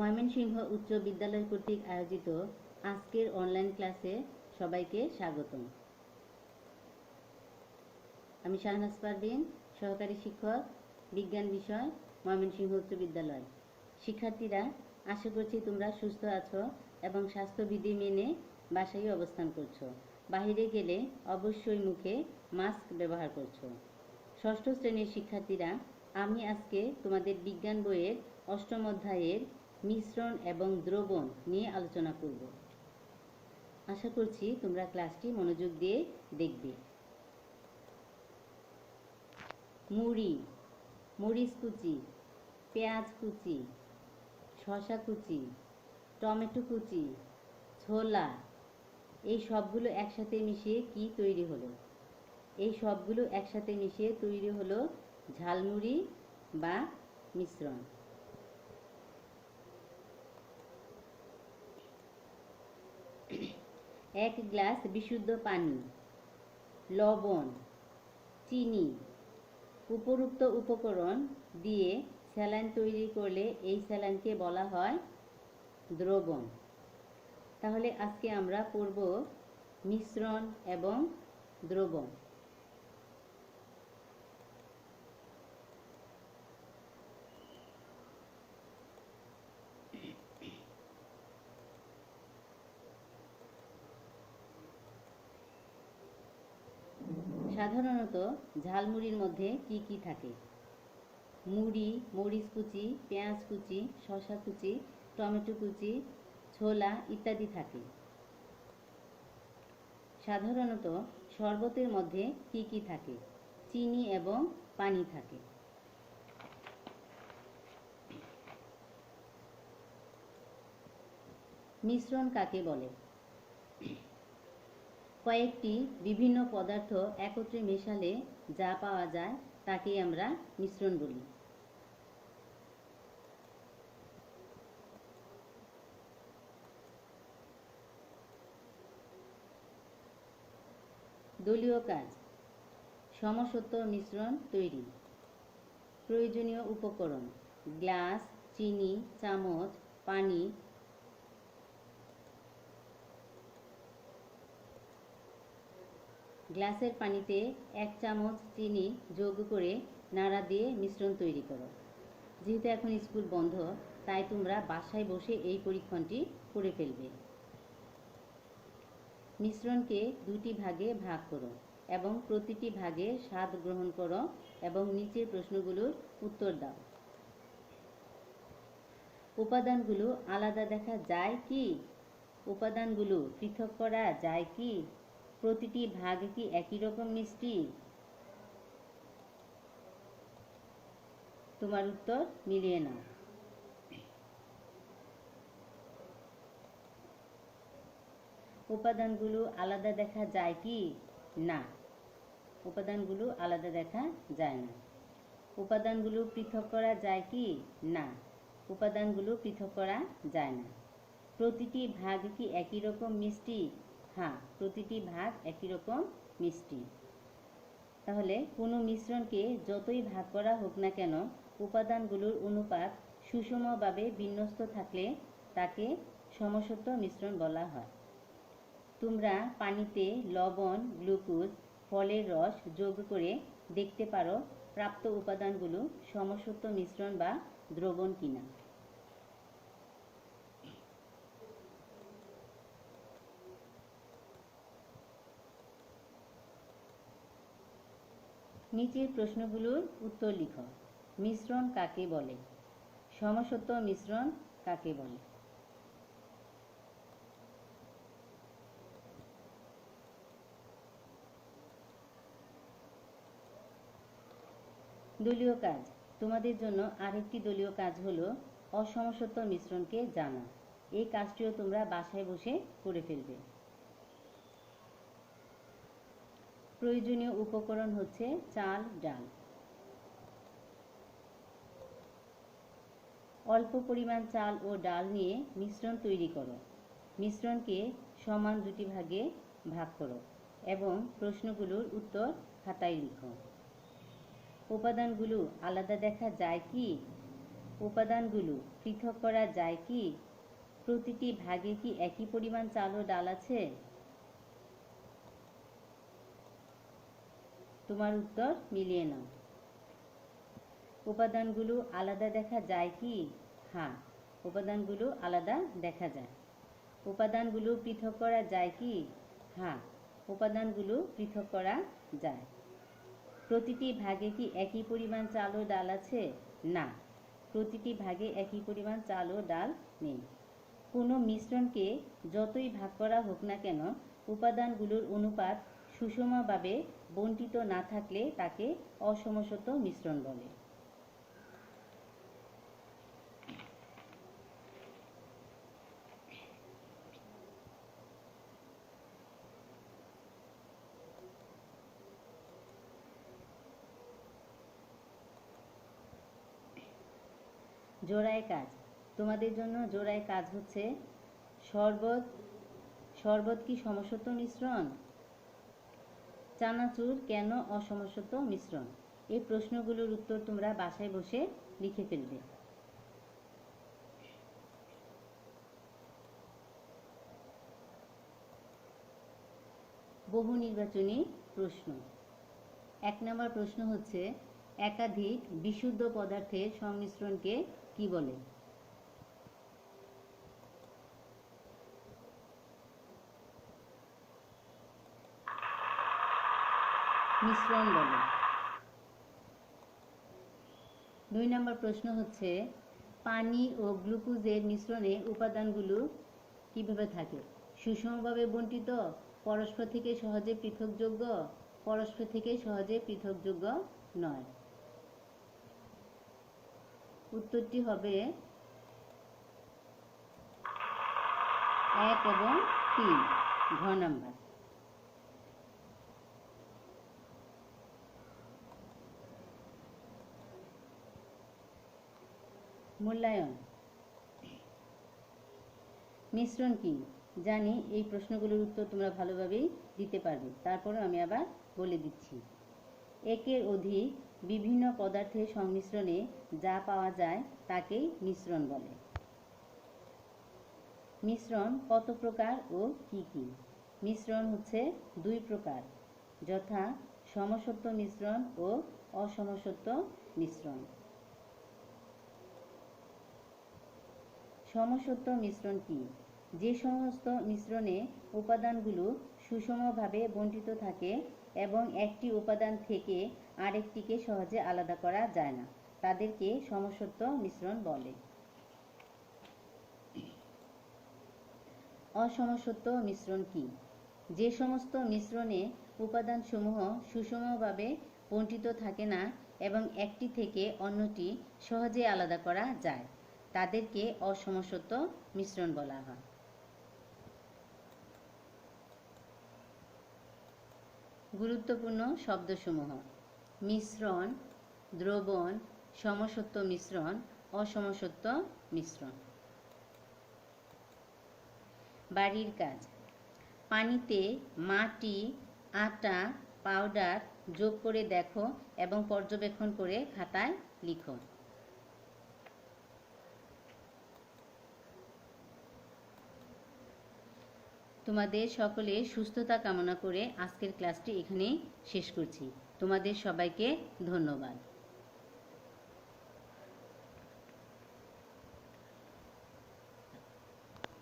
ময়মনসিংহ উচ্চ বিদ্যালয় কর্তৃক আয়োজিত আজকের অনলাইন ক্লাসে সবাইকে স্বাগতম। আমি শাহনাজ পারভিন, সহকারী শিক্ষক, বিজ্ঞান বিষয়, ময়মনসিংহ উচ্চ বিদ্যালয়। শিক্ষার্থীরা, আশা করছি তোমরা সুস্থ আছো এবং স্বাস্থ্যবিধি মেনে বাসায় অবস্থান করছ। বাইরে গেলে অবশ্যই মুখে মাস্ক ব্যবহার করছ। ষষ্ঠ শ্রেণির শিক্ষার্থীরা, আমি আজকে তোমাদের বিজ্ঞান বইয়ের অষ্টম অধ্যায়ের মিশ্রণ এবং দ্রবণ নিয়ে আলোচনা করব। আশা করছি তোমরা ক্লাসটি মনোযোগ দিয়ে দেখবে। মুড়ি মরিচ কুচি, পেঁয়াজ কুচি, শসা কুচি, টমেটো কুচি, ছোলা, এই সবগুলো একসাথে মিশিয়ে কি তৈরি হলো? এই সবগুলো একসাথে মিশিয়ে তৈরি হলো ঝালমুড়ি বা মিশ্রণ। এক গ্লাস বিশুদ্ধ পানি, লবণ, চিনি, উপরুক্ত উপকরণ দিয়ে স্যালাইন তৈরি করলে এই স্যালাইনকে বলা হয় দ্রবণ। তাহলে আজকে আমরা পড়ব মিশ্রণ এবং দ্রবণ। সাধারণত ঝালমুড়ির মধ্যে কি কি থাকে? মুড়ি, মরিচ কুচি, পেঁয়াজ কুচি, শসা কুচি, টমেটো কুচি, ছোলা ইত্যাদি থাকে। সাধারণত শরবতের মধ্যে কি কি থাকে? চিনি এবং পানি থাকে। মিশ্রণ কাকে বলে? কয়েকটি বিভিন্ন পদার্থ একত্রে মেশালে যা পাওয়া যায় তাকেই আমরা মিশ্রণ বলি। দলীয় কাজ, সমসত্ব মিশ্রণ তৈরি, প্রয়োজনীয় উপকরণ, গ্লাস, চিনি, চামচ, পানি গ্লাসের পানিতে এক চামচ চিনি যোগ করে নাড়া দিয়ে মিশ্রণ তৈরি করো। যেহেতু এখন স্কুল বন্ধ, তাই তোমরা বাসায় বসে এই পরীক্ষণটি করে ফেলবে। মিশ্রণকে দুটি ভাগে ভাগ করো এবং প্রতিটি ভাগে স্বাদ গ্রহণ করো এবং নিচের প্রশ্নগুলোর উত্তর দাও। উপাদানগুলো আলাদা দেখা যায় কি? উপাদানগুলো পৃথক করা যায় কি? প্রতিটি ভাগ কি একই রকম মিষ্টি? তোমার উত্তর মিলিয়ে নাও। উপাদানগুলো আলাদা দেখা যায় কি? না। উপাদানগুলো আলাদা দেখা যায় না। উপাদানগুলো পৃথক করা যায় কি? না। উপাদানগুলো পৃথক করা যায় না। প্রতিটি ভাগ কি একই রকম মিষ্টি? হ্যাঁ প্রতিটি ভাগ একই রকম মিষ্টি। তাহলে কোনো মিশ্রণকে যতই ভাগ করা হোক না কেন, উপাদানগুলোর অনুপাত সুষমভাবে বিন্যস্ত থাকলে তাকে সমসত্ব মিশ্রণ বলা হয়। তোমরা পানিতে লবণ, গ্লুকোজ, ফলের রস যোগ করে দেখতে পারো প্রাপ্ত উপাদানগুলো সমসত্ব মিশ্রণ বা দ্রবণ কিনা। নিচের প্রশ্নগুলোর উত্তর লিখো। মিশ্রণ কাকে বলে? সমসত্ব মিশ্রণ কাকে বলে? দলীয় কাজ। তোমাদের জন্য আরেকটি দলীয় কাজ হলো অসমসত্ব মিশ্রণকে জানা। এই কাজটিও তোমরা বাসায় বসে করে ফেলবে। প্রয়োজনীয় উপকরণ হচ্ছে চাল, ডাল। অল্প পরিমাণ চাল ও ডাল নিয়ে মিশ্রণ তৈরি করো। মিশ্রণকে সমান দুটি ভাগে ভাগ করো এবং প্রশ্নগুলোর উত্তর খাতায় লিখো। উপাদানগুলো আলাদা দেখা যায় কি? উপাদানগুলো পৃথক করা যায় কি? প্রতিটি ভাগে কি একই পরিমাণ চাল ও ডাল আছে? তোমার উত্তর মিলিয়ে নাও। উপাদানগুলো আলাদা দেখা যায় কি? হ্যাঁ উপাদানগুলো আলাদা দেখা যায়। উপাদানগুলো পৃথক করা যায় কি? হ্যাঁ উপাদানগুলো পৃথক করা যায়। প্রতিটি ভাগে কি একই পরিমাণ চাল ও ডাল আছে? না, প্রতিটি ভাগে একই পরিমাণ চাল ও ডাল নেই। কোনো মিশ্রণকে যতই ভাগ করা হোক না কেন, উপাদানগুলোর অনুপাত সুষমভাবে বণ্টিত না থাকলে তাকে অসমসত মিশ্রণ বলে। জোড়ায় কাজ। তোমাদের জন্য জোড়ায় কাজ হচ্ছে শরবত শরবত কি সমসত মিশ্রণ? চানাচুর কেন অসমসত মিশ্রণ? এই প্রশ্নগুলোর উত্তর তোমরা বাসায় বসে লিখে ফেলবে। বহু নির্বাচনী প্রশ্ন। এক নম্বর প্রশ্ন হচ্ছে, একাধিক বিশুদ্ধ পদার্থের সংমিশ্রণকে কি বলে? মিশ্রণ বলে দুই নম্বর প্রশ্ন হচ্ছে, পানি ও গ্লুকোজের মিশ্রণে উপাদানগুলো কীভাবে থাকে? সুষমভাবে বণ্টিত পরস্পর থেকে সহজে পৃথকযোগ্য, পরস্পর থেকে সহজে পৃথকযোগ্য নয়। উত্তরটি হবে এক এবং তিন, ঘ নাম্বার। মূল্যায়ন। মিশ্রণ কি? জানি, এই প্রশ্নগুলোর উত্তর তোমরা ভালোভাবেই দিতে পারবে। তারপরে আমি আবার বলে দিচ্ছি। একের অধিক বিভিন্ন পদার্থের সংমিশ্রণে যা পাওয়া যায় তাকেই মিশ্রণ বলে। মিশ্রণ কত প্রকার ও কি কি? মিশ্রণ হচ্ছে দুই প্রকার, যথা সমসত্ব মিশ্রণ ও অসমসত্ব মিশ্রণ। সমসত্ব মিশ্রণ কি? যে সমস্ত মিশ্রণে উপাদানগুলো সুষমভাবে বণ্টিত থাকে এবং একটি উপাদান থেকে আরেকটিকে সহজে আলাদা করা যায় না, তাদেরকে সমসত্ব মিশ্রণ বলে। অসমসত্ব মিশ্রণ কি? যে সমস্ত মিশ্রণে উপাদানসমূহ সুষমভাবে বণ্টিত থাকে না এবং একটি থেকে অন্যটি সহজে আলাদা করা যায় তাদেরকে অসমসত্ব মিশ্রণ বলা হয়। গুরুত্বপূর্ণ শব্দসমূহ, মিশ্রণ, দ্রবণ, সমসত্ব মিশ্রণ, অসমসত্ব মিশ্রণ। বাড়ির কাজ, পানিতে মাটি, আটা, পাউডার যোগ করে দেখো এবং পর্যবেক্ষণ করে খাতায় লিখো। তোমাদের সকলে সুস্থতা কামনা করে আজকের ক্লাসটি এখানেই শেষ করছি। তোমাদের সবাইকে ধন্যবাদ।